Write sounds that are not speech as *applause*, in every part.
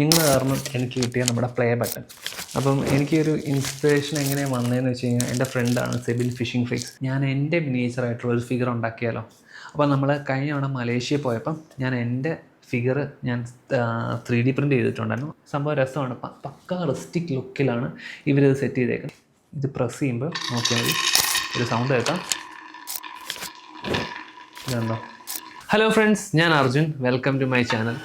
നിങ്ങൾ കാരണം എനിക്ക് കിട്ടിയ നമ്മുടെ പ്ലേ ബട്ടൺ അപ്പം എനിക്കൊരു ഇൻസ്പിറേഷൻ എങ്ങനെയാണ് വന്നതെന്ന് വെച്ച് കഴിഞ്ഞാൽ എന്റെ ഫ്രണ്ടാണ് സെബിൻ ഫിഷിംഗ് ഫിക്സ് ഞാൻ എന്റെ മിനിയേച്ചറായിട്ടുള്ള ഒരു ഫിഗർ ഉണ്ടാക്കിയാലോ? അപ്പോൾ നമ്മൾ കഴിഞ്ഞ തവണ മലേഷ്യയിൽ പോയപ്പം ഞാൻ എന്റെ ഫിഗർ ഞാൻ ത്രീ ഡി പ്രിന്റ് ചെയ്തിട്ടുണ്ടായിരുന്നു. സംഭവം രസമാണ്. പക്ക റിസ്റ്റിക് ലുക്കിലാണ് ഇവരിത് സെറ്റ് ചെയ്തേക്കുന്നത്. ഇത് പ്രസ് ചെയ്യുമ്പോൾ നോക്കിയാൽ മതി. ഒരു സൗണ്ട് കേൾക്കാം ഇതുണ്ടോ ഹലോ ഫ്രണ്ട്സ് ഞാൻ Arjun. Welcome to my channel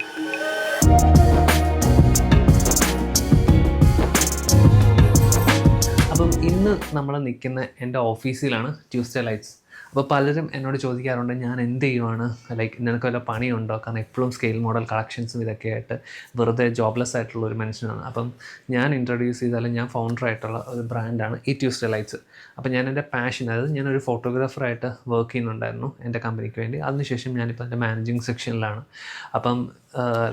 ഇന്ന് നമ്മൾ നിൽക്കുന്ന എന്റെ ഓഫീസിലാണ് ട്യൂസ്ഡേ ലൈറ്റ്സ്. അപ്പോൾ പലരും എന്നോട് ചോദിക്കാറുണ്ട് ഞാൻ എന്ത് ചെയ്യുവാണ്? ലൈക്ക് നിനക്ക് വല്ല പണിയുണ്ടോ? കാരണം എപ്പോഴും സ്കെയിൽ മോഡൽ കളക്ഷൻസും ഇതൊക്കെ ആയിട്ട് വെറുതെ ജോബ്ലെസ് ആയിട്ടുള്ള ഒരു മനുഷ്യനാണ്. അപ്പം ഞാൻ ഇൻട്രൊഡ്യൂസ് ചെയ്താലും ഞാൻ ഫൗണ്ടർ ആയിട്ടുള്ള ഒരു ബ്രാൻഡാണ് ഈ ട്യൂസ്ഡേ ലൈറ്റ്സ് അപ്പോൾ ഞാൻ എന്റെ പാഷൻ അതായത് ഞാനൊരു ഫോട്ടോഗ്രാഫറായിട്ട് വർക്ക് ചെയ്യുന്നുണ്ടായിരുന്നു എന്റെ കമ്പനിക്ക് വേണ്ടി. അതിനുശേഷം ഞാനിപ്പോൾ എന്റെ മാനേജിങ് സെക്ഷനിലാണ് അപ്പം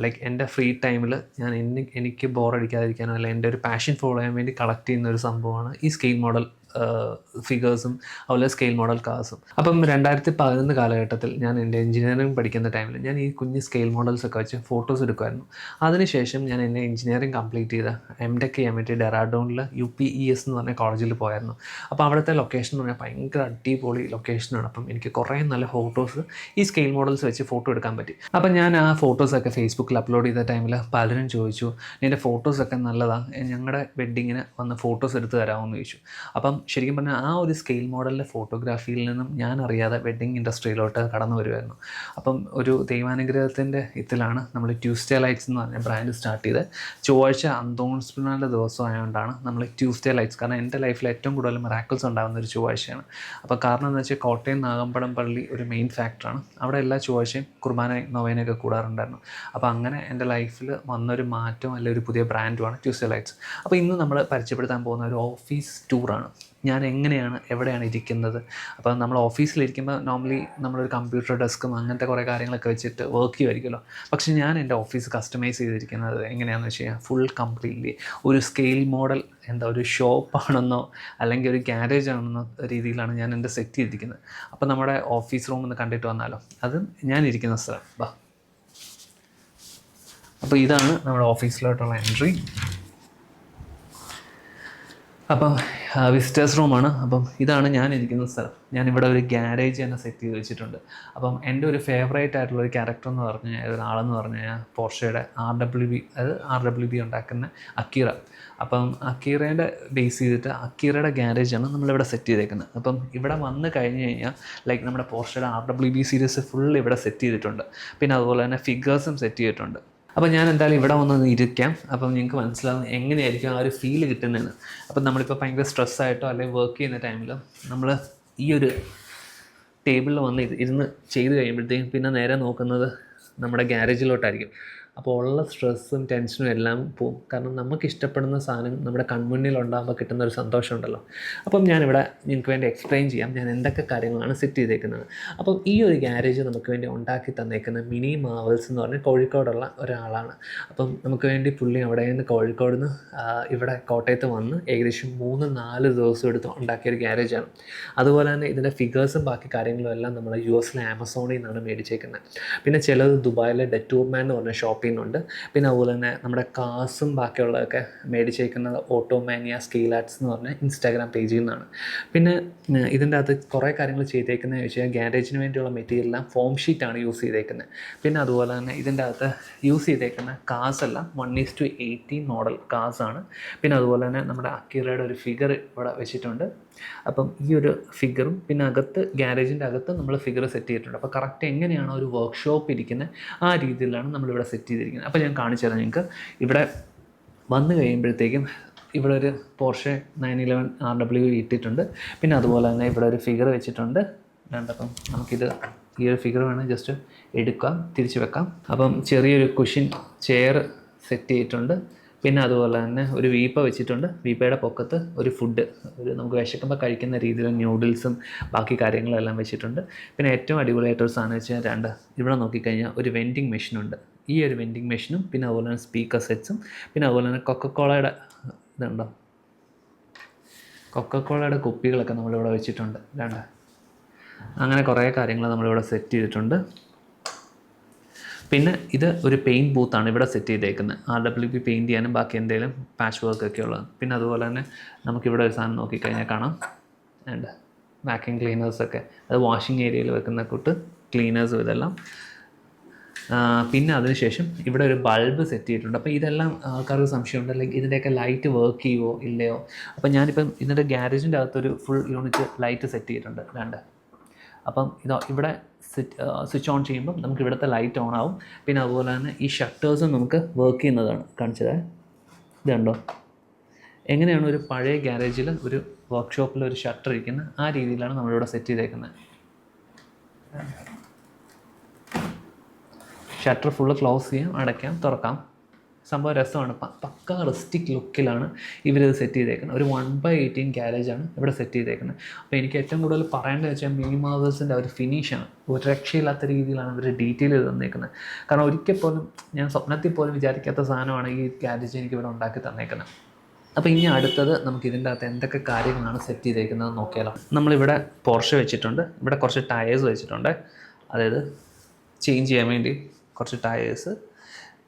ലൈക്ക് എന്റെ ഫ്രീ ടൈമിൽ ഞാൻ എന്നെ എനിക്ക് ബോറടിക്കാതിരിക്കാനോ അല്ല എന്റെ ഒരു പാഷൻ ഫോളോ ചെയ്യാൻ വേണ്ടി കളക്ട് ചെയ്യുന്ന ഒരു സംഭവമാണ് ഈ സ്കെയിൽ മോഡൽ ഫിഗേഴ്സും അതുപോലെ സ്കെയിൽ മോഡൽ കാർസും അപ്പം രണ്ടായിരത്തി പതിനൊന്ന് കാലഘട്ടത്തിൽ ഞാൻ എന്റെ എഞ്ചിനീയറിംഗ് പഠിക്കുന്ന ടൈമിൽ ഞാൻ ഈ കുഞ്ഞ് സ്കെയിൽ മോഡൽസ് ഒക്കെ വെച്ച് ഫോട്ടോസ് എടുക്കുമായിരുന്നു അതിനുശേഷം ഞാൻ എന്റെ എഞ്ചിനീയറിംഗ് കംപ്ലീറ്റ് ചെയ്ത എം ടെക് ചെയ്യാൻ വേണ്ടി ഡെറാഡോണിൽ യു പി ഇ എസ് എന്ന് പറഞ്ഞ കോളേജിൽ പോയായിരുന്നു. അപ്പോൾ അവിടുത്തെ ലൊക്കേഷൻ എന്ന് പറഞ്ഞാൽ ഭയങ്കര അടിപൊളി ലൊക്കേഷനാണ് അപ്പം എനിക്ക് കുറേ നല്ല ഫോട്ടോസ് ഈ സ്കെയിൽ മോഡൽസ് വെച്ച് ഫോട്ടോ എടുക്കാൻ പറ്റി. അപ്പം ഞാൻ ആ ഫോട്ടോസൊക്കെ ഫേസ്ബുക്കിൽ അപ്ലോഡ് ചെയ്ത ടൈമിൽ പലരും ചോദിച്ചു നിന്റെ ഫോട്ടോസൊക്കെ നല്ലതാണ് ഞങ്ങളുടെ വെഡ്ഡിങ്ങിന് വന്ന് ഫോട്ടോസ് എടുത്ത് തരാമെന്ന് ചോദിച്ചു. അപ്പം ശരിക്കും പറഞ്ഞാൽ ആ ഒരു സ്കെയിൽ മോഡലിന്റെ ഫോട്ടോഗ്രാഫിയിൽ നിന്നും ഞാൻ അറിയാതെ വെഡ്ഡിങ് ഇൻഡസ്ട്രിയിലോട്ട് കടന്നു വരുമായിരുന്നു അപ്പം ഒരു ദൈവാനുഗ്രഹത്തിന്റെ ഇതിലാണ് നമ്മൾ ട്യൂസ്ഡേ ലൈറ്റ്സ് എന്ന് പറഞ്ഞ ബ്രാൻഡ് സ്റ്റാർട്ട് ചെയ്ത് ചൊവ്വാഴ്ച അന്തോൺസ്പിനാളിന്റെ ദിവസം ആയതുകൊണ്ടാണ് നമ്മൾ ട്യൂസ്ഡേ ലൈറ്റ്സ് കാരണം എന്റെ ലൈഫിൽ ഏറ്റവും കൂടുതൽ മെറാക്കിൾസ് ഉണ്ടാകുന്ന ഒരു ചൊവ്വാഴ്ചയാണ്. അപ്പോൾ കാരണം എന്താ വെച്ചാൽ കോട്ടയം നാഗമ്പടം പള്ളി ഒരു മെയിൻ ഫാക്ടറാണ് അവിടെ എല്ലാ ചൊവ്വാഴ്ചയും കുർബാന നൊവേനയൊക്കെ കൂടാറുണ്ടായിരുന്നു. അപ്പോൾ അങ്ങനെ എന്റെ ലൈഫിൽ വന്നൊരു മാറ്റം അല്ലെങ്കിൽ ഒരു പുതിയ ബ്രാൻഡുമാണ് ട്യൂസ്ഡേ ലൈറ്റ്സ് അപ്പോൾ ഇന്ന് നമ്മൾ പരിചയപ്പെടുത്താൻ പോകുന്ന ഒരു ഓഫീസ് ടൂറാണ് ഞാൻ എങ്ങനെയാണ് എവിടെയാണ് ഇരിക്കുന്നത്? അപ്പോൾ നമ്മൾ ഓഫീസിലിരിക്കുമ്പോൾ നോർമലി നമ്മളൊരു കമ്പ്യൂട്ടർ ഡെസ്കും അങ്ങനത്തെ കുറേ കാര്യങ്ങളൊക്കെ വെച്ചിട്ട് വർക്ക് ചെയ്യുമായിരിക്കുമല്ലോ പക്ഷേ ഞാൻ എന്റെ ഓഫീസ് കസ്റ്റമൈസ് ചെയ്തിരിക്കുന്നത് എങ്ങനെയാണെന്ന് വെച്ച് കഴിഞ്ഞാൽ ഫുൾ കംപ്ലീറ്റ്ലി ഒരു സ്കെയിൽ മോഡൽ എന്താ ഒരു ഷോപ്പാണെന്നോ അല്ലെങ്കിൽ ഒരു ഗ്യാരേജ് ആണെന്നോ രീതിയിലാണ് ഞാൻ എന്റെ സെറ്റ് ചെയ്തിരിക്കുന്നത്. അപ്പോൾ നമ്മുടെ ഓഫീസ് റൂം ഒന്ന് കണ്ടിട്ട് വന്നാലോ? അത് ഞാൻ ഇരിക്കുന്ന സ്ഥലം. ബാ. അപ്പോൾ ഇതാണ് നമ്മുടെ ഓഫീസിലോട്ടുള്ള എൻട്രി അപ്പം വിസിറ്റേഴ്സ് റൂമാണ് അപ്പം ഇതാണ് ഞാൻ ഇരിക്കുന്ന സ്ഥലം. ഞാൻ ഇവിടെ ഒരു ഗ്യാരേജ് തന്നെ സെറ്റ് ചെയ്ത് വെച്ചിട്ടുണ്ട്. അപ്പം എന്റെ ഒരു ഫേവറേറ്റ് ആയിട്ടുള്ള ഒരു ക്യാരക്ടർ എന്ന് പറഞ്ഞു കഴിഞ്ഞാൽ ഒരാളെന്ന് പറഞ്ഞു കഴിഞ്ഞാൽ പോർഷയുടെ ആർ ഡബ്ല്യു ബി അതായത് ആർ ഡബ്ല്യു ബി ഉണ്ടാക്കുന്ന അക്കീറ. അപ്പം അക്കീറയുടെ ബേസ് ചെയ്തിട്ട് അക്കീറയുടെ ഗ്യാരേജാണ് നമ്മളിവിടെ സെറ്റ് ചെയ്തേക്കുന്നത്. അപ്പം ഇവിടെ വന്ന് കഴിഞ്ഞ് കഴിഞ്ഞാൽ ലൈക്ക് നമ്മുടെ പോർഷയുടെ R W B series full ഇവിടെ സെറ്റ് ചെയ്തിട്ടുണ്ട്. പിന്നെ അതുപോലെ തന്നെ ഫിഗേഴ്സും സെറ്റ് ചെയ്തിട്ടുണ്ട്. അപ്പോൾ ഞാൻ എന്തായാലും ഇവിടെ വന്ന് ഇരിക്കാം. അപ്പം നിങ്ങൾക്ക് മനസ്സിലാവും എങ്ങനെയായിരിക്കും ആ ഒരു ഫീൽ കിട്ടുന്നതെന്ന്. അപ്പം നമ്മളിപ്പോൾ ഭയങ്കര സ്ട്രെസ്സായിട്ടോ അല്ലെങ്കിൽ വർക്ക് ചെയ്യുന്ന ടൈമിൽ നമ്മൾ ഈ ഒരു ടേബിളിൽ വന്ന് ഇരുന്ന് ചെയ്ത് കഴിയുമ്പോഴത്തേക്കും പിന്നെ നേരെ നോക്കുന്നത് നമ്മുടെ ഗ്യാരേജിലോട്ടായിരിക്കും അപ്പോൾ ഉള്ള സ്ട്രെസ്സും ടെൻഷനും എല്ലാം പോവും. കാരണം നമുക്ക് ഇഷ്ടപ്പെടുന്ന സാധനം നമ്മുടെ കൺമുന്നിൽ ഉണ്ടാകുമ്പോൾ കിട്ടുന്ന ഒരു സന്തോഷമുണ്ടല്ലോ. അപ്പം ഞാനിവിടെ നിങ്ങൾക്ക് വേണ്ടി എക്സ്പ്ലെയിൻ ചെയ്യാം ഞാൻ എന്തൊക്കെ കാര്യങ്ങളാണ് സെറ്റ് ചെയ്തേക്കുന്നത്. അപ്പം ഈ ഒരു ഗ്യാരേജ് നമുക്ക് വേണ്ടി ഉണ്ടാക്കി തന്നേക്കുന്ന മിനി മാവൽസ് എന്ന് പറഞ്ഞാൽ കോഴിക്കോടുള്ള ഒരാളാണ്. അപ്പം നമുക്ക് വേണ്ടി പുള്ളി അവിടെ നിന്ന് കോഴിക്കോട് നിന്ന് ഇവിടെ കോട്ടയത്ത് വന്ന് ഏകദേശം മൂന്ന് നാല് ദിവസം എടുത്ത് ഉണ്ടാക്കിയ ഒരു ഗ്യാരേജാണ് അതുപോലെ തന്നെ ഇതിന്റെ ഫിഗേഴ്സും ബാക്കി കാര്യങ്ങളും എല്ലാം നമ്മൾ യു എസിലെ ആമസോണിൽ നിന്നാണ് മേടിച്ചേക്കുന്നത്. പിന്നെ ചിലത് ദുബായിലെ ഡെറ്റൂർമാൻ എന്ന് പറഞ്ഞ ഷോപ്പിൽ നിന്നുണ്ട് പിന്നെ അതുപോലെ തന്നെ നമ്മുടെ കാസും ബാക്കിയുള്ളതൊക്കെ മേടിച്ചേക്കുന്നത് ഓട്ടോമാനിയ സ്കീൽ ആർട്സ് എന്ന് പറഞ്ഞ ഇൻസ്റ്റാഗ്രാം പേജിൽ നിന്നാണ്. പിന്നെ ഇതിന്റെ അകത്ത് കുറേ കാര്യങ്ങൾ ചെയ്തേക്കുന്നത് വെച്ചാൽ ഗ്യാരേജിന് വേണ്ടിയുള്ള മെറ്റീരിയലെല്ലാം ഫോം ഷീറ്റാണ് യൂസ് ചെയ്തേക്കുന്നത്. പിന്നെ അതുപോലെ തന്നെ ഇതിന്റെ അകത്ത് യൂസ് ചെയ്തേക്കുന്ന കാസ് എല്ലാം one is to eighteen model കാസാണ്. പിന്നെ അതുപോലെ തന്നെ നമ്മുടെ അക്കീറയുടെ ഒരു ഫിഗർ ഇവിടെ വെച്ചിട്ടുണ്ട്. അപ്പം ഈ ഒരു ഫിഗറും പിന്നെ അകത്ത് ഗ്യാരേജിന്റെ അകത്ത് നമ്മൾ ഫിഗർ സെറ്റ് ചെയ്തിട്ടുണ്ട്. അപ്പോൾ കറക്റ്റ് എങ്ങനെയാണോ ഒരു വർക്ക്ഷോപ്പ് ഇരിക്കുന്നത് ആ രീതിയിലാണ് നമ്മളിവിടെ സെറ്റ് ചെയ്തിരിക്കുന്നത് അപ്പോൾ ഞാൻ കാണിച്ചു തരാം നിങ്ങൾക്ക്. ഇവിടെ വന്നു കഴിയുമ്പോഴത്തേക്കും ഇവിടെ ഒരു Porsche nine eleven R W ഇട്ടിട്ടുണ്ട്. പിന്നെ അതുപോലെ തന്നെ ഇവിടെ ഒരു ഫിഗർ വെച്ചിട്ടുണ്ട്. രണ്ടപ്പം നമുക്കിത് ഈ ഒരു ഫിഗർ വേണം ജസ്റ്റ് എടുക്കാം തിരിച്ച് വെക്കാം. അപ്പം ചെറിയൊരു കുഷിൻ ചെയർ സെറ്റ് ചെയ്തിട്ടുണ്ട്. പിന്നെ അതുപോലെ തന്നെ ഒരു വീപ്പ വെച്ചിട്ടുണ്ട്. വീപ്പയുടെ പൊക്കത്ത് ഒരു ഫുഡ് ഒരു നമുക്ക് വിശക്കുമ്പോൾ കഴിക്കുന്ന രീതിയിൽ ന്യൂഡിൽസും ബാക്കി കാര്യങ്ങളെല്ലാം വെച്ചിട്ടുണ്ട്. പിന്നെ ഏറ്റവും അടിപൊളിയായിട്ടൊരു സാധനം വെച്ചാൽ രണ്ട് ഇവിടെ നോക്കിക്കഴിഞ്ഞാൽ ഒരു വെൻഡിങ് മെഷീനുണ്ട് ഈ ഒരു വെൻഡിങ് മെഷീനും പിന്നെ അതുപോലെ തന്നെ സ്പീക്കർ സെറ്റ്സും പിന്നെ അതുപോലെ തന്നെ കൊക്കക്കോളയുടെ ഇതുണ്ടോ? കൊക്കക്കോളയുടെ കുപ്പികളൊക്കെ നമ്മളിവിടെ വെച്ചിട്ടുണ്ട്. രണ്ട്. അങ്ങനെ കുറേ കാര്യങ്ങൾ നമ്മളിവിടെ സെറ്റ് ചെയ്തിട്ടുണ്ട്. പിന്നെ ഇത് ഒരു പെയിന്റ് ബൂത്താണ് ഇവിടെ സെറ്റ് ചെയ്തേക്കുന്നത്. ആർ ഡബ്ല്യു പി പെയിന്റ് ചെയ്യാനും ബാക്കി എന്തെങ്കിലും പാച്ച് വർക്ക് ഒക്കെ ഉള്ളത്. പിന്നെ അതുപോലെ തന്നെ നമുക്കിവിടെ ഒരു സാധനം നോക്കിക്കഴിഞ്ഞാൽ കാണാം. ഉണ്ട് വാക്യൂം ക്ലീനേഴ്സൊക്കെ അത് വാഷിംഗ് ഏരിയയിൽ വെക്കുന്ന കൂട്ട് ക്ലീനേഴ്സും ഇതെല്ലാം. പിന്നെ അതിനുശേഷം ഇവിടെ ഒരു ബൾബ് സെറ്റ് ചെയ്തിട്ടുണ്ട്. അപ്പോൾ ഇതെല്ലാം ആൾക്കാർക്ക് സംശയമുണ്ട് അല്ലെങ്കിൽ ഇതിന്റെയൊക്കെ ലൈറ്റ് വർക്ക് ചെയ്യുമോ ഇല്ലയോ? അപ്പോൾ ഞാനിപ്പം ഇതിന്റെ ഗ്യാരേജിന്റെ അകത്തൊരു ഫുൾ യൂണിറ്റ് ലൈറ്റ് സെറ്റ് ചെയ്തിട്ടുണ്ട്. രണ്ട് അപ്പം ഇതോ ഇവിടെ സ്വിച്ച് ഓൺ ചെയ്യുമ്പം നമുക്ക് ഇവിടുത്തെ ലൈറ്റ് ഓൺ ആവും. പിന്നെ അതുപോലെ തന്നെ ഈ ഷട്ടേഴ്സും നമുക്ക് വർക്ക് ചെയ്യുന്നതാണ്. കാണിച്ചത്? ഇതുണ്ടോ? എങ്ങനെയാണ് ഒരു പഴയ ഗ്യാരേജിൽ ഒരു വർക്ക്ഷോപ്പിൽ ഒരു ഷട്ടർ ഇരിക്കുന്നത് ആ രീതിയിലാണ് നമ്മളിവിടെ സെറ്റ് ചെയ്തേക്കുന്നത് ഷട്ടർ ഫുള്ള് ക്ലോസ് ചെയ്യാം അടയ്ക്കാം തുറക്കാം. സംഭവം രസമാണ്. പക്ക റിസ്റ്റിക് ലുക്കിലാണ് ഇവരിത് സെറ്റ് ചെയ്തേക്കുന്നത്. ഒരു വൺ ബൈ എയ്റ്റീൻ ആണ് ഇവിടെ സെറ്റ് ചെയ്തേക്കുന്നത്. അപ്പോൾ എനിക്ക് ഏറ്റവും കൂടുതൽ പറയേണ്ടത് വെച്ചാൽ മിനി മാവേഴ്സിന്റെ ഒരു ഫിനിഷാണ് ഒരു രക്ഷയില്ലാത്ത രീതിയിലാണ് അവർ ഡീറ്റെയിൽ തന്നേക്കുന്നത്. കാരണം ഒരിക്കൽ പോലും ഞാൻ സ്വപ്നത്തിൽ പോലും വിചാരിക്കാത്ത സാധനമാണ് ഈ ഗാരേജ് എനിക്ക് ഇവിടെ ഉണ്ടാക്കി തന്നേക്കുന്നത്. അപ്പോൾ ഇനി അടുത്തത് നമുക്ക് ഇതിന്റെ അകത്ത് എന്തൊക്കെ കാര്യങ്ങളാണ് സെറ്റ് ചെയ്തേക്കുന്നത് നോക്കിയാലോ. നമ്മളിവിടെ പോർഷ വെച്ചിട്ടുണ്ട്. ഇവിടെ കുറച്ച് ടയേഴ്സ് വെച്ചിട്ടുണ്ട്. അതായത് ചേഞ്ച് ചെയ്യാൻ വേണ്ടി കുറച്ച് ടയേഴ്സ്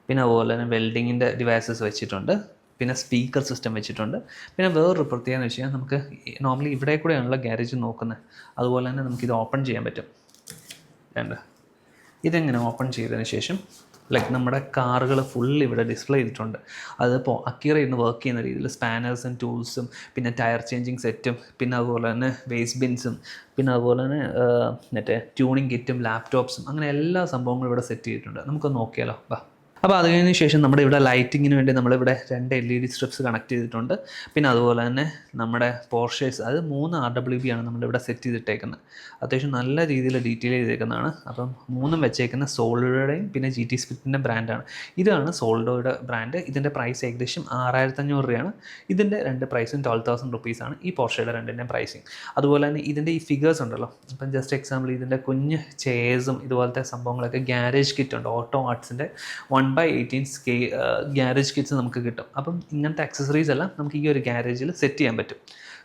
പിന്നെ അതുപോലെ തന്നെ വെൽഡിങ്ങിന്റെ ഡിവൈസസ് വെച്ചിട്ടുണ്ട്. പിന്നെ സ്പീക്കർ സിസ്റ്റം വെച്ചിട്ടുണ്ട്. പിന്നെ വേറൊരു പ്രത്യേകത വെച്ച് കഴിഞ്ഞാൽ നമുക്ക് നോർമലി ഇവിടെ കൂടെയാണല്ലോ ഗ്യാരേജ് നോക്കുന്നത്. അതുപോലെ തന്നെ നമുക്കിത് ഓപ്പൺ ചെയ്യാൻ പറ്റും. വേണ്ട ഇതെങ്ങനെ ഓപ്പൺ ചെയ്തതിന് ശേഷം ലൈക്ക് നമ്മുടെ കാറുകൾ ഫുൾ ഇവിടെ ഡിസ്പ്ലേ ചെയ്തിട്ടുണ്ട്. അതിപ്പോൾ അക്കീറ ഇന്ന് വർക്ക് ചെയ്യുന്ന രീതിയിൽ സ്പാനേഴ്സും ടൂൾസും പിന്നെ ടയർ ചേഞ്ചിങ് സെറ്റും പിന്നെ അതുപോലെ തന്നെ വേസ്റ്റ് ബിൻസും പിന്നെ അതുപോലെ തന്നെ മറ്റേ ട്യൂണിങ് കിറ്റും ലാപ്ടോപ്സും അങ്ങനെ എല്ലാ സംഭവങ്ങളും ഇവിടെ സെറ്റ് ചെയ്തിട്ടുണ്ട്. നമുക്ക് നോക്കിയാലോ? വാ. അപ്പോൾ അത് കഴിഞ്ഞ ശേഷം നമ്മുടെ ഇവിടെ ലൈറ്റിങ്ങിന് വേണ്ടി നമ്മളിവിടെ രണ്ട് L E D strips connect ചെയ്തിട്ടുണ്ട്. പിന്നെ അതുപോലെ തന്നെ നമ്മുടെ പോർഷേഴ്സ് അത് മൂന്ന് ആർ ഡബ്ല്യു ബി ആണ് നമ്മളിവിടെ സെറ്റ് ചെയ്തിട്ടേക്കുന്നത്. അത്യാവശ്യം നല്ല രീതിയിൽ ഡീറ്റെയിൽ ചെയ്തേക്കുന്നതാണ്. അപ്പം മൂന്നും വെച്ചേക്കുന്ന സോൾഡോയുടെയും പിന്നെ ജി ടി സ്പിറ്റിന്റെ ബ്രാൻഡാണ് ഇതാണ് സോൾഡോയുടെ ബ്രാൻഡ് ഇതിന്റെ പ്രൈസ് ഏകദേശം ആറായിരത്തഞ്ഞൂറ് രൂപയാണ്. ഇതിന്റെ രണ്ട് പ്രൈസും ട്വൽവ് തൗസൻഡ് റുപ്പീസാണ് ഈ പോർഷയുടെ രണ്ടിന്റെ പ്രൈസിങ് അതുപോലെ തന്നെ ഇതിന്റെ ഈ ഫിഗേഴ്സ് ഉണ്ടല്ലോ. ഇപ്പം ജസ്റ്റ് എക്സാമ്പിൾ ഇതിന്റെ കുഞ്ഞ് ചെയർസും ഇതുപോലത്തെ സംഭവങ്ങളൊക്കെ ഗ്യാരേജ് കിറ്റ് ഉണ്ട്. Auto ആർട്സിന്റെ one by eighteen scale garage kits നമുക്ക് കിട്ടും. അപ്പം ഇങ്ങനത്തെ അക്സസറീസ് എല്ലാം നമുക്ക് ഈ ഒരു ഗ്യാരേജിൽ സെറ്റ് ചെയ്യാൻ പറ്റും.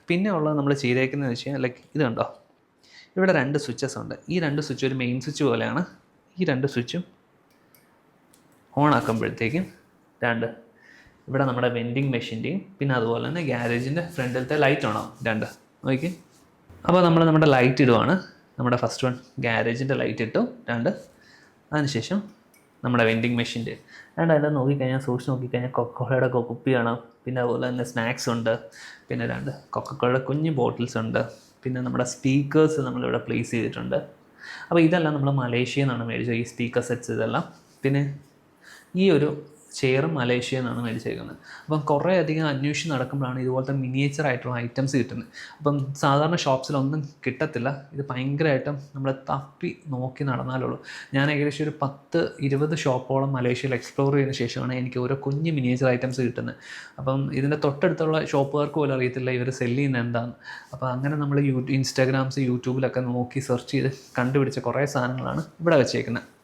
പിന്നെ ഉള്ളത് നമ്മൾ ചെയ്തേക്കുന്നതെന്ന് വെച്ച് കഴിഞ്ഞാൽ ലൈക്ക് ഇത് കണ്ടോ? ഇവിടെ രണ്ട് സ്വിച്ചസ് ഉണ്ട്. ഈ രണ്ട് സ്വിച്ച് ഒരു മെയിൻ സ്വിച്ച് പോലെയാണ്. ഈ രണ്ട് സ്വിച്ചും ഓൺ ആക്കുമ്പോഴത്തേക്കും രണ്ട് ഇവിടെ നമ്മുടെ വെൻഡിങ് മെഷീന്റെയും പിന്നെ അതുപോലെ തന്നെ ഗ്യാരേജിന്റെ ഫ്രണ്ടിലത്തെ ലൈറ്റ് ഓണാവും രണ്ട് നോക്കി. അപ്പോൾ നമ്മൾ നമ്മുടെ ലൈറ്റ് ഇടുവാണ്. നമ്മുടെ ഫസ്റ്റ് വൺ ഗ്യാരേജിന്റെ ലൈറ്റ് ഇട്ടു. രണ്ട് അതിനുശേഷം നമ്മുടെ വെൻഡിങ് മെഷീന്റെ ആൻഡ് അതിന്റെ നോക്കിക്കഴിഞ്ഞാൽ സൂക്ഷിച്ച് നോക്കിക്കഴിഞ്ഞാൽ കൊക്കോളയുടെ കുപ്പി പിന്നെ അതുപോലെ തന്നെ സ്നാക്സ് ഉണ്ട്. പിന്നെ രണ്ട് കൊക്കക്കോളയുടെ കുഞ്ഞ് ബോട്ടിൽസ് ഉണ്ട്. പിന്നെ നമ്മുടെ സ്പീക്കേഴ്സ് നമ്മളിവിടെ പ്ലേസ് ചെയ്തിട്ടുണ്ട്. അപ്പോൾ ഇതെല്ലാം നമ്മൾ മലേഷ്യയിൽ നിന്നാണ് മേടിച്ചത് ഈ സ്പീക്കർ സെറ്റ്സ് ഇതെല്ലാം. പിന്നെ ഈ ഒരു ചെയറും മലേഷ്യയിൽ നിന്നാണ് മേടിച്ചേക്കുന്നത്. അപ്പം കുറേ അധികം അന്വേഷിച്ച് നടക്കുമ്പോഴാണ് ഇതുപോലത്തെ മിനിയേച്ചർ ആയിട്ടുള്ള ഐറ്റംസ് കിട്ടുന്നത്. അപ്പം സാധാരണ ഷോപ്സിലൊന്നും കിട്ടത്തില്ല. ഇത് ഭയങ്കരമായിട്ടും നമ്മൾ തപ്പി നോക്കി നടന്നാലുള്ളൂ. ഞാൻ ഏകദേശം ഒരു പത്ത് ഇരുപത് ഷോപ്പോളം മലേഷ്യയിൽ എക്സ്പ്ലോർ ചെയ്തതിന് ശേഷമാണ് എനിക്ക് ഓരോ കുഞ്ഞ് മിനിയേച്ചർ ഐറ്റംസ് കിട്ടുന്നത്. അപ്പം ഇതിന്റെ തൊട്ടടുത്തുള്ള ഷോപ്പുകാർക്ക് പോലും അറിയത്തില്ല ഇവർ സെല്ല് ചെയ്യുന്നത് എന്താണ് അപ്പോൾ അങ്ങനെ നമ്മൾ യൂ ഇൻസ്റ്റാഗ്രാംസ് യൂട്യൂബിലൊക്കെ നോക്കി സെർച്ച് ചെയ്ത് കണ്ടുപിടിച്ച കുറേ സാധനങ്ങളാണ് ഇവിടെ വെച്ചേക്കുന്നത്.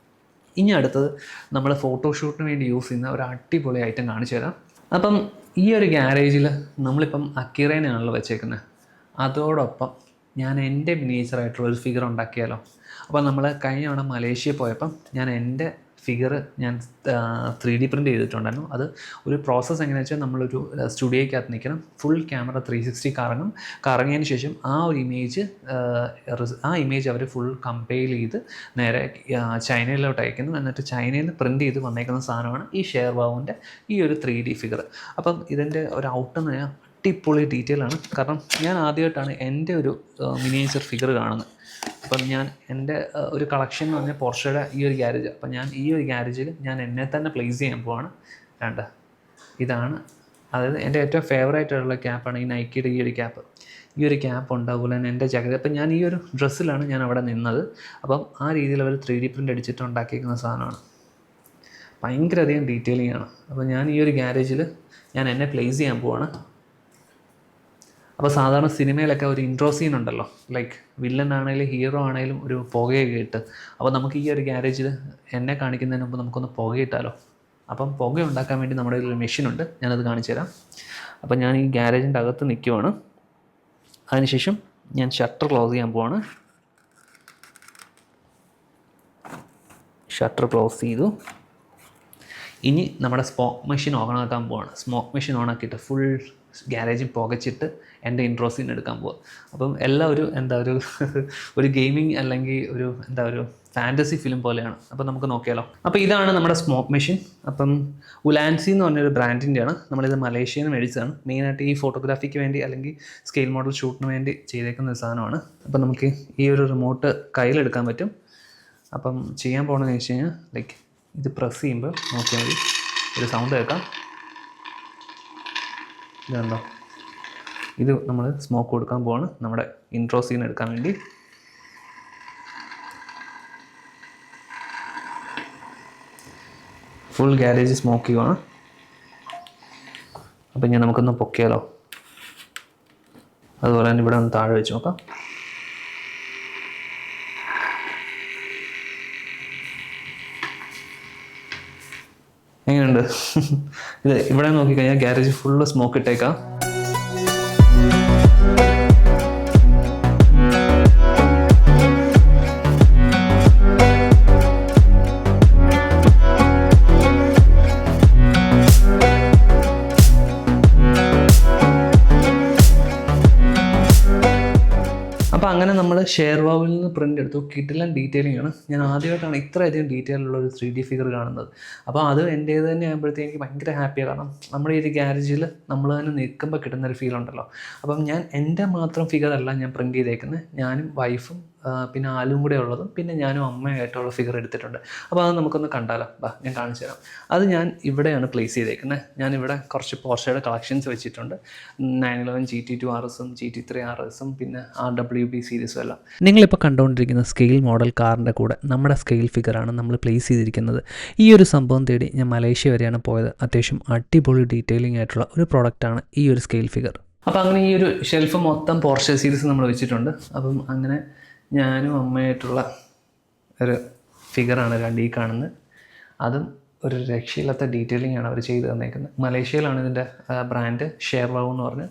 ഇനി അടുത്തത് നമ്മൾ ഫോട്ടോഷൂട്ടിന് വേണ്ടി യൂസ് ചെയ്യുന്ന ഒരു അടിപൊളി ഐറ്റം കാണിച്ചു തരാം. അപ്പം ഈ ഒരു ഗ്യാരേജിൽ നമ്മളിപ്പം അക്കീറേനാണല്ലോ വെച്ചേക്കുന്നത് അതോടൊപ്പം ഞാൻ എന്റെ മിനിയേച്ചറായിട്ടുള്ള ഒരു ഫിഗർ ഉണ്ടാക്കിയാലോ? അപ്പോൾ നമ്മൾ കഴിഞ്ഞ തവണ മലേഷ്യയിൽ പോയപ്പം ഞാൻ എന്റെ ഫിഗർ ഞാൻ ത്രീ ഡി പ്രിന്റ് ചെയ്തിട്ടുണ്ടായിരുന്നു. അത് ഒരു പ്രോസസ്സ് എങ്ങനെയാണെന്ന് വെച്ചാൽ നമ്മളൊരു സ്റ്റുഡിയോയ്ക്കകത്ത് നിൽക്കണം. ഫുൾ ക്യാമറ ത്രീ സിക്സ്റ്റി കറങ്ങും. കറങ്ങിയതിന് ശേഷം ആ ഒരു ഇമേജ് ആ ഇമേജ് അവർ ഫുൾ കമ്പയർ ചെയ്ത് നേരെ ചൈനയിലോട്ട് അയക്കുന്നു. എന്നിട്ട് ചൈനയിൽ നിന്ന് പ്രിന്റ് ചെയ്ത് വന്നേക്കുന്ന സാധനമാണ് ഈ ഷെയർ വാവുന്റെ ഈ ഒരു ത്രീ ഡി ഫിഗർ അപ്പം ഇതിന്റെ ഒരു ഔട്ട് എന്ന് പറഞ്ഞാൽ അടിപൊളി ഡീറ്റെയിൽ ആണ്. കാരണം ഞാൻ ആദ്യമായിട്ടാണ് എന്റെ ഒരു മിനിയേച്ചർ ഫിഗർ കാണുന്നത്. അപ്പം ഞാൻ എന്റെ ഒരു കളക്ഷൻ എന്ന് പറഞ്ഞാൽ പോർഷയുടെ ഈ ഒരു ഗ്യാരേജ് അപ്പം ഞാൻ ഈ ഒരു ഗ്യാരേജിൽ ഞാൻ എന്നെ തന്നെ പ്ലേസ് ചെയ്യാൻ പോവാണ്. രണ്ട് ഇതാണ്. അതായത് എന്റെ ഏറ്റവും ഫേവറേറ്റ് ആയിട്ടുള്ള ക്യാപ്പാണ് ഈ നൈക്കിയുടെ ഈ ഒരു ക്യാപ്പ് ഈ ഒരു ക്യാപ്പ് ഉണ്ട്. അതുപോലെ തന്നെ എന്റെ ജാക്കറ്റ് അപ്പം ഞാൻ ഈ ഒരു ഡ്രസ്സിലാണ് ഞാൻ അവിടെ നിന്നത്. അപ്പം ആ രീതിയിൽ അവർ ത്രീ ഡി പ്രിന്റ് അടിച്ചിട്ട് ഉണ്ടാക്കിയിരിക്കുന്ന സാധനമാണ്. ഭയങ്കര അധികം ഡീറ്റെയിലിംഗ് ആണ് അപ്പോൾ ഞാൻ ഈ ഒരു ഗ്യാരേജിൽ ഞാൻ എന്നെ പ്ലേസ് ചെയ്യാൻ പോവാണ്. അപ്പോൾ സാധാരണ സിനിമയിലൊക്കെ ഒരു ഇൻട്രോ സീൻ ഉണ്ടല്ലോ. ലൈക്ക് വില്ലൻ ആണെങ്കിലും ഹീറോ ആണെങ്കിലും ഒരു പുകയൊക്കെ ഇട്ട്. അപ്പോൾ നമുക്ക് ഈ ഒരു ഗ്യാരേജിൽ എന്നെ കാണിക്കുന്നതിന് മുമ്പ് നമുക്കൊന്ന് പുകയിട്ടാലോ? അപ്പം പുക ഉണ്ടാക്കാൻ വേണ്ടി നമ്മുടെ ഒരു മെഷീനുണ്ട് ഞാനത് കാണിച്ചു തരാം. അപ്പം ഞാൻ ഈ ഗ്യാരേജിന്റെ അകത്ത് നിൽക്കുവാണ് അതിനുശേഷം ഞാൻ ഷട്ടർ ക്ലോസ് ചെയ്യാൻ പോവാണ്. ഷട്ടർ ക്ലോസ് ചെയ്തു. ഇനി നമ്മുടെ സ്മോക്ക് മെഷീൻ ഓൺ ആക്കാൻ പോവാണ്. സ്മോക്ക് മെഷീൻ ഓൺ ആക്കിയിട്ട് ഫുൾ ഗ്യാരേജിൽ പുകച്ചിട്ട് എന്റെ ഇൻട്രോസീൻ എടുക്കാൻ പോവാം. അപ്പം എല്ലാം ഒരു എന്താ ഒരു *laughs* ഒരു ഗെയിമിംഗ് അല്ലെങ്കിൽ ഒരു എന്താ ഒരു ഫാന്റസി ഫിലിം പോലെയാണ്. അപ്പം നമുക്ക് നോക്കിയാലോ. അപ്പോൾ ഇതാണ് നമ്മുടെ സ്മോക്ക് മെഷീൻ. അപ്പം ഉലാൻസി എന്ന് പറഞ്ഞൊരു ബ്രാൻഡിന്റെയാണ്. നമ്മളിത് മലേഷ്യയിൽ നിന്ന് മേടിച്ചതാണ്. മെയിനായിട്ട് ഈ ഫോട്ടോഗ്രാഫിക്ക് വേണ്ടി അല്ലെങ്കിൽ സ്കെയിൽ മോഡൽ ഷൂട്ടിന് വേണ്ടി ചെയ്തേക്കുന്ന ഒരു സാധനമാണ്. അപ്പം നമുക്ക് ഈ ഒരു റിമോട്ട് കയ്യിലെടുക്കാൻ പറ്റും. അപ്പം ചെയ്യാൻ പോകണമെന്ന് വെച്ച് കഴിഞ്ഞാൽ ലൈക്ക് ഇത് പ്രസ് ചെയ്യുമ്പോൾ നോക്കിയാൽ മതി. ഒരു സൗണ്ട് കേൾക്കാം. ഇതുണ്ടോ ഇത് നമ്മൾ സ്മോക്ക് കൊടുക്കാൻ പോവാണ്. നമ്മുടെ ഇൻട്രോ സീൻ എടുക്കാൻ വേണ്ടി. ഫുൾ ഗ്യാരേജ് സ്മോക്ക് ചെയ്യുവാണ്. അപ്പം ഞാൻ നമുക്കൊന്ന് പൊക്കിയാലോ? അതുപോലെ തന്നെ ഇവിടെ ഒന്ന് താഴെ വെച്ച് നോക്കാം. ഇത് ഇവിടെ നോക്കിക്കഴിഞ്ഞാൽ ഗ്യാരേജ് ഫുള്ള് സ്മോക്ക് ഇട്ടേക്കാം. നമ്മൾ ഷെയർ വാവിൽ നിന്ന് പ്രിന്റ് എടുത്തു. കിട്ടില്ല ഡീറ്റെയിലിംഗ് ആണ്. ഞാൻ ആദ്യമായിട്ടാണ് ഇത്രയധികം ഡീറ്റെയിൽ ഉള്ള ഒരു ത്രീ ഡി ഫിഗർ കാണുന്നത്. അപ്പോൾ അത് എന്റേത് തന്നെ ആകുമ്പോഴത്തേക്ക് എനിക്ക് ഭയങ്കര ഹാപ്പിയാണ് കാരണം നമ്മുടെ ഈ ഗ്യാരേജിൽ നമ്മൾ തന്നെ നിൽക്കുമ്പോൾ കിട്ടുന്ന ഒരു ഫീൽ ഉണ്ടല്ലോ. അപ്പം ഞാൻ എന്റെ മാത്രം ഫിഗർ അല്ല ഞാൻ പ്രിന്റ് ചെയ്തേക്കുന്നത് ഞാനും വൈഫും പിന്നെ ആലും കൂടെ ഉള്ളതും പിന്നെ ഞാനും അമ്മയായിട്ടുള്ള ഫിഗർ എടുത്തിട്ടുണ്ട്. അപ്പോൾ അത് നമുക്കൊന്ന് കണ്ടാലോ? ബാ ഞാൻ കാണിച്ചു തരാം. അത് ഞാൻ ഇവിടെയാണ് പ്ലേസ് ചെയ്തേക്കുന്നത് ഞാനിവിടെ കുറച്ച് പോർഷയുടെ കളക്ഷൻസ് വെച്ചിട്ടുണ്ട്. Nine eleven G T two R എസും ജി ടി ത്രീ ആർ എസും പിന്നെ ആർ ഡബ്ല്യു ബി സീരീസും എല്ലാം. നിങ്ങളിപ്പോൾ കണ്ടുകൊണ്ടിരിക്കുന്ന സ്കെയിൽ മോഡൽ കാറിന്റെ കൂടെ നമ്മുടെ സ്കെയിൽ ഫിഗറാണ് നമ്മൾ പ്ലേസ് ചെയ്തിരിക്കുന്നത്. ഈ ഒരു സംഭവം തേടി ഞാൻ മലേഷ്യ വരെയാണ് പോയത്. അത്യാവശ്യം അടിപൊളി ഡീറ്റെയിലിംഗ് ആയിട്ടുള്ള ഒരു പ്രോഡക്റ്റാണ് ഈ ഒരു സ്കെയിൽ ഫിഗർ അപ്പോൾ അങ്ങനെ ഈ ഒരു ഷെൽഫ് മൊത്തം പോർഷ സീരീസ് നമ്മൾ വെച്ചിട്ടുണ്ട്. അപ്പം അങ്ങനെ ഞാനും അമ്മയായിട്ടുള്ള ഒരു ഫിഗറാണ് രണ്ട് ഈ കാണുന്നത്. അതും ഒരു രക്ഷയില്ലാത്ത ഡീറ്റെയിലിംഗ് ആണ് അവർ ചെയ്തു തന്നേക്കുന്നത്. മലേഷ്യയിലാണ് ഇതിന്റെ ബ്രാൻഡ് ഷെയർവാവ് എന്ന് പറഞ്ഞ്.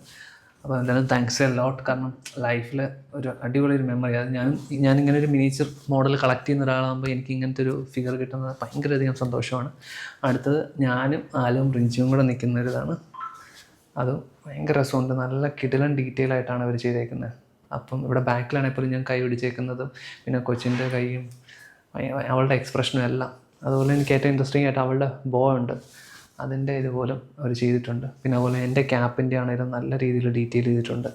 അപ്പോൾ എന്തായാലും താങ്ക്സ് എ ലോട്ട് കാരണം ലൈഫിൽ ഒരു അടിപൊളി ഒരു മെമ്മറി അത് ഞാൻ ഞാനിങ്ങനെ ഒരു മിനിയേച്ചർ മോഡൽ കളക്ട് ചെയ്യുന്ന ഒരാളാകുമ്പോൾ എനിക്ക് ഇങ്ങനത്തെ ഒരു ഫിഗർ കിട്ടുന്നത് ഭയങ്കരധികം സന്തോഷമാണ്. അടുത്തത് ഞാനും ആലും റിഞ്ചും കൂടെ നിൽക്കുന്ന ഒരു ഇതാണ് അതും ഭയങ്കര രസമുണ്ട്. നല്ല കിടിലൻ ഡീറ്റെയിൽ ആയിട്ടാണ് അവർ ചെയ്തേക്കുന്നത്. അപ്പം ഇവിടെ ബാക്കിലാണ് എപ്പോഴും ഞാൻ കൈ പിടിച്ചേക്കുന്നതും. പിന്നെ കൊച്ചിന്റെ കൈയും അവളുടെ എക്സ്പ്രഷനും എല്ലാം. അതുപോലെ എനിക്ക് ഏറ്റവും ഇൻട്രസ്റ്റിംഗ് ആയിട്ട് അവളുടെ ബോ ഉണ്ട്. അതിന്റെ ഇതുപോലും അവർ ചെയ്തിട്ടുണ്ട്. പിന്നെ അതുപോലെ എന്റെ ക്യാപ്പിന്റെ ആണെങ്കിലും നല്ല രീതിയിൽ ഡീറ്റെയിൽ ചെയ്തിട്ടുണ്ട്.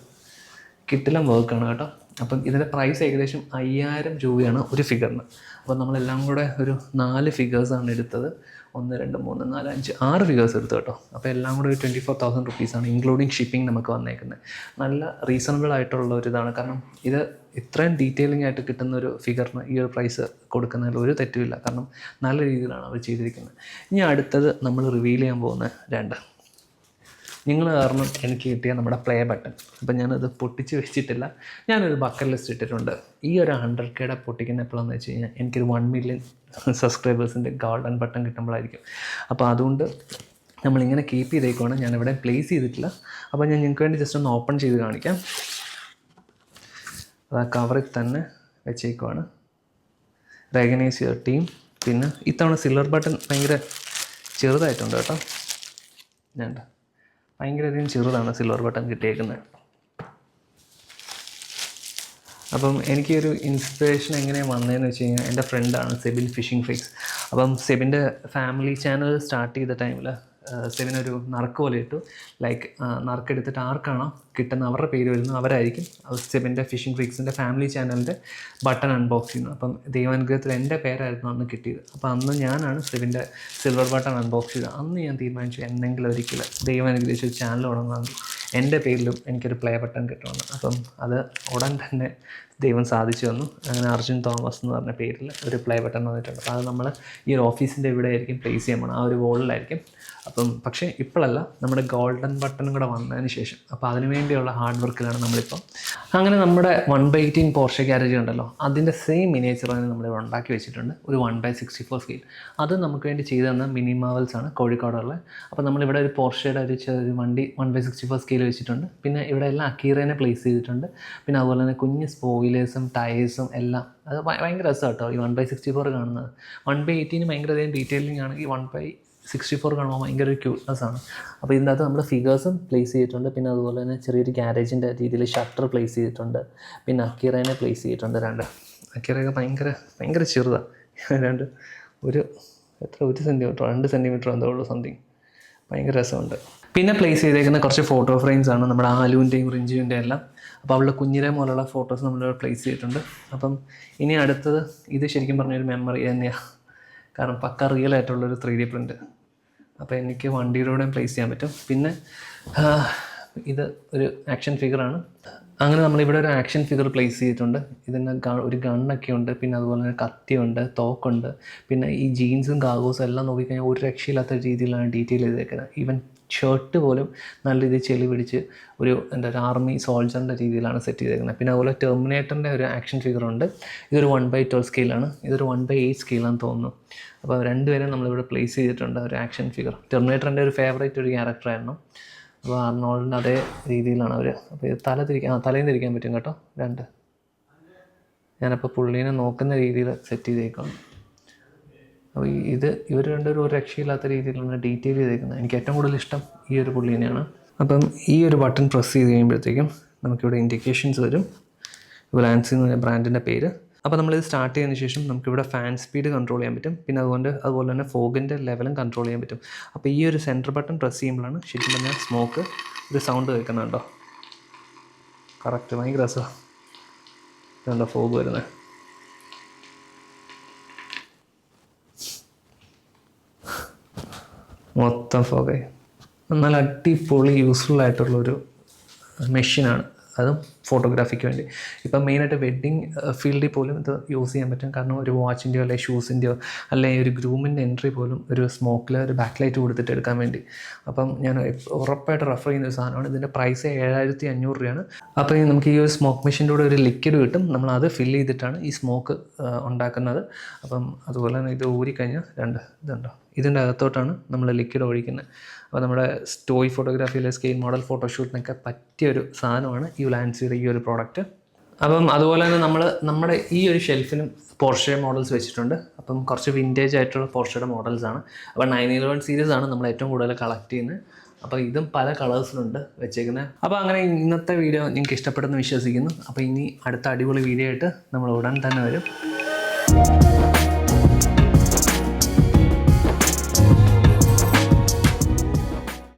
കിട്ടിലും വർക്കാണ് കേട്ടോ. അപ്പം ഇതിന്റെ പ്രൈസ് ഏകദേശം അയ്യായിരം രൂപയാണ് ഒരു ഫിഗറിന് അപ്പം നമ്മളെല്ലാം കൂടെ ഒരു നാല് ഫിഗേഴ്സാണ് എടുത്തത്. ഒന്ന് രണ്ട് മൂന്ന് നാല് അഞ്ച് ആറ് ഫിഗേഴ്സ് എടുത്തു കേട്ടോ. അപ്പോൾ എല്ലാം കൂടെ ഒരു ട്വന്റി ഫോർ തൗസൻഡ് റുപ്പീസാണ് ഇൻക്ലൂഡിങ് ഷിപ്പിംഗ് നമുക്ക് വന്നേക്കുന്നത്. നല്ല റീസണബിൾ ആയിട്ടുള്ള ഒരു ഇതാണ്. കാരണം ഇത് ഇത്രയും ഡീറ്റെയിലിംഗ് ആയിട്ട് കിട്ടുന്ന ഒരു ഫിഗറിന് ഈ ഒരു പ്രൈസ് കൊടുക്കുന്നതിൽ ഒരു തെറ്റുമില്ല. കാരണം നല്ല രീതിയിലാണ് അവർ ചെയ്തിരിക്കുന്നത്. ഇനി അടുത്തത് നമ്മൾ റിവീൽ ചെയ്യാൻ പോകുന്ന രണ്ട്. നിങ്ങൾ കാരണം എനിക്ക് കിട്ടിയ നമ്മുടെ പ്ലേ ബട്ടൺ അപ്പം ഞാനത് പൊട്ടിച്ച് വെച്ചിട്ടില്ല. ഞാനൊരു ബക്കറ്റ് ലിസ്റ്റ് ഇട്ടിട്ടുണ്ട്. ഈ ഒരു ഹൺഡ്രഡ് കെയുടെ പൊട്ടിക്കുന്ന എപ്പോഴാണെന്ന് വെച്ച് കഴിഞ്ഞാൽ എനിക്കൊരു വൺ മില്യൺ സബ്സ്ക്രൈബേഴ്സിന്റെ ഗോൾഡൻ ബട്ടൺ കിട്ടുമ്പോഴായിരിക്കും. അപ്പോൾ അതുകൊണ്ട് നമ്മളിങ്ങനെ കീപ്പ് ചെയ്തേക്കുവാണ്. ഞാനിവിടെ പ്ലേസ് ചെയ്തിട്ടില്ല. അപ്പോൾ ഞാൻ നിങ്ങൾക്ക് വേണ്ടി ജസ്റ്റ് ഒന്ന് ഓപ്പൺ ചെയ്ത് കാണിക്കാം. അത് ആ കവറിൽ തന്നെ വെച്ചേക്കുവാണ്. റെക്കഗ്നൈസ് യുവർ ടീം പിന്നെ ഇത്തവണ സിൽവർ ബട്ടൺ ഭയങ്കര ചെറുതായിട്ടുണ്ട് കേട്ടോ. ഞാൻ ഭയങ്കരധികം ചെറുതാണ് സിൽവർ ബട്ടൺ കിട്ടിയേക്കുന്നത്. അപ്പം എനിക്കൊരു ഇൻസ്പിറേഷൻ എങ്ങനെയാണ് വന്നതെന്ന് വെച്ച് കഴിഞ്ഞാൽ എന്റെ ഫ്രണ്ടാണ് സെബിൻ ഫിഷിംഗ് ഫിക്സ്. അപ്പം സെബിന്റെ ഫാമിലി ചാനൽ സ്റ്റാർട്ട് ചെയ്ത ടൈമിൽ സെബിൻ ഒരു നറുക്ക് പോലെ ഇട്ടു. ലൈക്ക് നറുക്കെടുത്തിട്ട് ആർക്കാണോ കിട്ടുന്ന അവരുടെ പേര് വരുന്നത് അവരായിരിക്കും. സെബിന്റെ ഫിഷിംഗ് ഫ്രീക്സിന്റെ ഫാമിലി ചാനലിന്റെ ബട്ടൺ അൺബോക്സ് ചെയ്യുന്നത് അപ്പം ദൈവാനുഗ്രഹത്തിൽ എന്റെ പേരായിരുന്നു അന്ന് കിട്ടിയത്. അപ്പോൾ അന്ന് ഞാനാണ് സെവിന്റെ സിൽവർ ബട്ടൺ അൺബോക്സ് ചെയ്തത്. അന്ന് ഞാൻ തീരുമാനിച്ചു എന്തെങ്കിലും ഒരിക്കലും ദൈവാനുഗ്രഹിച്ച് ഒരു ചാനൽ തുടങ്ങുകയാണെങ്കിൽ എന്റെ പേരിലും എനിക്കൊരു പ്ലേ ബട്ടൺ കിട്ടുമെന്ന് അപ്പം അത് ഉടൻ തന്നെ ദൈവം സാധിച്ചു വന്നു. അങ്ങനെ അർജുൻ തോമസ് എന്ന് പറഞ്ഞ പേരിൽ ഒരു പ്ലേ ബട്ടൺ വന്നിട്ടുണ്ട്. അപ്പോൾ അത് നമ്മൾ ഈ ഒരു ഓഫീസിന്റെ ഇവിടെ ആയിരിക്കും പ്ലേസ് ചെയ്യാൻ പോകണം ആ ഒരു വോളിലായിരിക്കും അപ്പം പക്ഷേ ഇപ്പോഴല്ല നമ്മുടെ ഗോൾഡൻ ബട്ടൺ കൂടെ വന്നതിന് ശേഷം. അപ്പോൾ അതിനു വേണ്ടിയുള്ള ഹാർഡ് വർക്കിലാണ് നമ്മളിപ്പം. അങ്ങനെ നമ്മുടെ one by eighteen Porsche garage ഉണ്ടല്ലോ. അതിന്റെ സെയിം മിനിയേച്ചർ തന്നെ നമ്മൾ ഉണ്ടാക്കി വെച്ചിട്ടുണ്ട്. ഒരു one by sixty four scale അത് നമുക്ക് വേണ്ടി ചെയ്തു തന്ന മിനി മാവൽസ് ആണ് കോഴിക്കോടുള്ള. അപ്പോൾ നമ്മളിവിടെ ഒരു പോർഷയുടെ ഒരു ചെറിയ വണ്ടി one by sixty four scale വെച്ചിട്ടുണ്ട്. പിന്നെ ഇവിടെ എല്ലാം അക്കീറേനെ പ്ലേസ് ചെയ്തിട്ടുണ്ട്. പിന്നെ അതുപോലെ തന്നെ കുഞ്ഞ് സ്പോയിൽ സ്പോയിലേഴ്സും ടയേഴ്സും എല്ലാം. അത് ഭയ- ഭയങ്കര രസമാണ് കേട്ടോ ഈ വൺ ബൈ സിക്സ്റ്റി ഫോർ കാണുന്നത്. വൺ ബൈ എയ്റ്റീന് ഭയങ്കര അധികം ഡീറ്റെയിലിംഗ് ആണ്. ഈ വൺ ബൈ സിക്സ്റ്റി ഫോർ കാണുമ്പോൾ ഭയങ്കര ഒരു ക്യൂട്ട്നെസ് ആണ്. അപ്പോൾ ഇതിനകത്ത് നമ്മൾ ഫിഗേഴ്സും പ്ലേസ് ചെയ്തിട്ടുണ്ട്. പിന്നെ അതുപോലെ തന്നെ ചെറിയൊരു ഗ്യാരേജിന്റെ രീതിയിൽ ഷട്ടർ പ്ലേസ് ചെയ്തിട്ടുണ്ട്. പിന്നെ അക്കീറേനെ പ്ലേസ് ചെയ്തിട്ടുണ്ട് രണ്ട്. അക്കീറയൊക്കെ ഭയങ്കര ഭയങ്കര ചെറുതാണ് *laughs* രണ്ട് ഒരു എത്ര ഒരു സെന്റിമീറ്റർ രണ്ട് സെന്റിമീറ്റർ എന്തോ ഉള്ളൂ സംതിങ് ഭയങ്കര രസമുണ്ട്. പിന്നെ പ്ലേസ് ചെയ്തേക്കുന്ന കുറച്ച് ഫോട്ടോ ഫ്രെയിംസ് ആണ് നമ്മുടെ ആലുവിന്റെയും റിഞ്ചുവിന്റെയും എല്ലാം. അപ്പോൾ അവളുടെ കുഞ്ഞിരെ പോലുള്ള ഫോട്ടോസ് നമ്മൾ പ്ലേസ് ചെയ്തിട്ടുണ്ട്. അപ്പം ഇനി അടുത്തത് ഇത് ശരിക്കും പറഞ്ഞൊരു മെമ്മറി തന്നെയാണ് കാരണം പക്ക റിയൽ ആയിട്ടുള്ളൊരു ത്രീ ഡി പ്രിന്റ് അപ്പോൾ എനിക്ക് വണ്ടിയിലൂടെ പ്ലേസ് ചെയ്യാൻ പറ്റും. പിന്നെ ഇത് ഒരു ആക്ഷൻ ഫിഗറാണ് അങ്ങനെ നമ്മളിവിടെ ഒരു ആക്ഷൻ ഫിഗർ പ്ലേസ് ചെയ്തിട്ടുണ്ട്. ഇതിന് ഒരു ഗണ്ണൊക്കെ ഉണ്ട്. പിന്നെ അതുപോലെ തന്നെ കത്തിയുണ്ട് തോക്കുണ്ട് പിന്നെ ഈ ജീൻസും കാഗോസും എല്ലാം നോക്കിക്കഴിഞ്ഞാൽ ഒരു രക്ഷയില്ലാത്ത രീതിയിലാണ് ഡീറ്റെയിൽ ചെയ്തേക്കുന്നത്. ഈവൻ ഷർട്ട് പോലും നല്ല രീതിയിൽ ചെളി പിടിച്ച് ഒരു എന്താ ഒരു ആർമി സോൾജറിന്റെ രീതിയിലാണ് സെറ്റ് ചെയ്തേക്കുന്നത്. പിന്നെ അതുപോലെ ടെർമിനേറ്ററിന്റെ ഒരു ആക്ഷൻ ഫിഗർ ഉണ്ട്. ഇതൊരു വൺ ബൈ ട്വൽവ് സ്കെയിലാണ് ഇതൊരു വൺ ബൈ എയ്റ്റ് സ്കെയിലാണെന്ന് തോന്നുന്നു. അപ്പോൾ രണ്ടുപേരും നമ്മളിവിടെ പ്ലേസ് ചെയ്തിട്ടുണ്ട് ഒരു ആക്ഷൻ ഫിഗർ ടെർമിനേറ്ററിന്റെ ഒരു ഫേവറേറ്റ് ഒരു ക്യാരക്ടറായിരുന്നു അപ്പോൾ അർണോൾഡിന്റെ അതേ രീതിയിലാണ് അവർ അപ്പോൾ ഇത് തല തിരിക്കാൻ ആ തലയും തിരിക്കാൻ പറ്റും കേട്ടോ. രണ്ട്. ഞാനപ്പോൾ പുള്ളീനെ നോക്കുന്ന രീതിയിൽ സെറ്റ് ചെയ്തേക്കാണ് അപ്പോൾ ഇത് ഇവർ രണ്ടുപേരും ഒരു രക്ഷയില്ലാത്ത രീതിയിലാണ് ഡീറ്റെയിൽ ചെയ്തേക്കുന്നത്. എനിക്ക് ഏറ്റവും കൂടുതൽ ഇഷ്ടം ഈ ഒരു പുള്ളി തന്നെയാണ്. അപ്പം ഈ ഒരു ബട്ടൺ പ്രസ് ചെയ്ത് കഴിയുമ്പോഴത്തേക്കും നമുക്കിവിടെ ഇൻഡിക്കേഷൻസ് വരും. ലാൻസി എന്ന് പറഞ്ഞ ബ്രാൻഡിന്റെ പേര്. അപ്പോൾ നമ്മളിത് സ്റ്റാർട്ട് ചെയ്തതിന് ശേഷം നമുക്കിവിടെ ഫാൻ സ്പീഡ് കൺട്രോൾ ചെയ്യാൻ പറ്റും. പിന്നെ അതുകൊണ്ട് അതുപോലെ തന്നെ ഫോഗിന്റെ ലെവലും കൺട്രോൾ ചെയ്യാൻ പറ്റും. അപ്പോൾ ഈ ഒരു സെന്റർ ബട്ടൺ പ്രസ് ചെയ്യുമ്പോഴാണ് ശരിക്കും പറഞ്ഞാൽ സ്മോക്ക് ഒരു സൗണ്ട് കേൾക്കുന്നുണ്ടോ കറക്റ്റ് ഭയങ്കര രസമാണ്. ഇതുണ്ടോ ഫോഗ് വരുന്നത്. മൊത്തം ഫോഗായി നല്ല അടിപൊളി യൂസ്ഫുൾ ആയിട്ടുള്ളൊരു മെഷീനാണ് അതും ഫോട്ടോഗ്രാഫിക്ക് വേണ്ടി. ഇപ്പം മെയിനായിട്ട് വെഡ്ഡിങ് ഫീൽഡിൽ പോലും ഇത് യൂസ് ചെയ്യാൻ പറ്റും കാരണം ഒരു വാച്ചിന്റെയോ അല്ലെങ്കിൽ ഷൂസിന്റെയോ അല്ലെങ്കിൽ ഒരു ഗ്രൂമിന്റെ എൻട്രി പോലും ഒരു സ്മോക്കിൽ ഒരു ബാക്ക് ലൈറ്റ് കൊടുത്തിട്ട് എടുക്കാൻ വേണ്ടി. അപ്പം ഞാൻ ഉറപ്പായിട്ട് റെഫർ ചെയ്യുന്ന ഒരു സാധനമാണ്. ഇതിന്റെ പ്രൈസ് ഏഴായിരത്തി അഞ്ഞൂറ് രൂപയാണ് അപ്പോൾ നമുക്ക് ഈ ഒരു സ്മോക്ക് മെഷീന്റെ കൂടെ ഒരു ലിക്വിഡ് കിട്ടും. നമ്മൾ അത് ഫില്ല് ചെയ്തിട്ടാണ് ഈ സ്മോക്ക് ഉണ്ടാക്കുന്നത്. അപ്പം അതുപോലെ തന്നെ ഇത് ഊരിക്കഴിഞ്ഞാൽ രണ്ട് ഇതുണ്ടോ? ഇതിന്റെ അകത്തോട്ടാണ് നമ്മൾ ലിക്വിഡ് ഒഴിക്കുന്നത് അപ്പോൾ നമ്മുടെ സ്റ്റോയ് ഫോട്ടോഗ്രാഫിയിലെ സ്കെയിൽ മോഡൽ ഫോട്ടോഷൂട്ടിനൊക്കെ പറ്റിയൊരു സാധനമാണ് ഈ ലാൻസിയുടെ ഈ ഒരു പ്രോഡക്റ്റ് അപ്പം അതുപോലെ തന്നെ നമ്മൾ നമ്മുടെ ഈ ഒരു ഷെൽഫിലും പോർഷെ മോഡൽസ് വെച്ചിട്ടുണ്ട്. അപ്പം കുറച്ച് വിന്റേജ് ആയിട്ടുള്ള പോർഷയുടെ മോഡൽസ് ആണ്. അപ്പോൾ നയൻ ഇലവൻ സീരീസ് ആണ് നമ്മൾ ഏറ്റവും കൂടുതൽ കളക്ട് ചെയ്യുന്നത് അപ്പോൾ ഇതും പല കളേഴ്സിലുണ്ട് വെച്ചേക്കുന്നത് അപ്പോൾ അങ്ങനെ ഇന്നത്തെ വീഡിയോ നിങ്ങൾക്ക് ഇഷ്ടപ്പെടുന്നു വിശ്വസിക്കുന്നു. അപ്പോൾ ഇനി അടുത്ത അടിപൊളി വീഡിയോ ആയിട്ട് നമ്മൾ ഉടൻ തന്നെ വരും.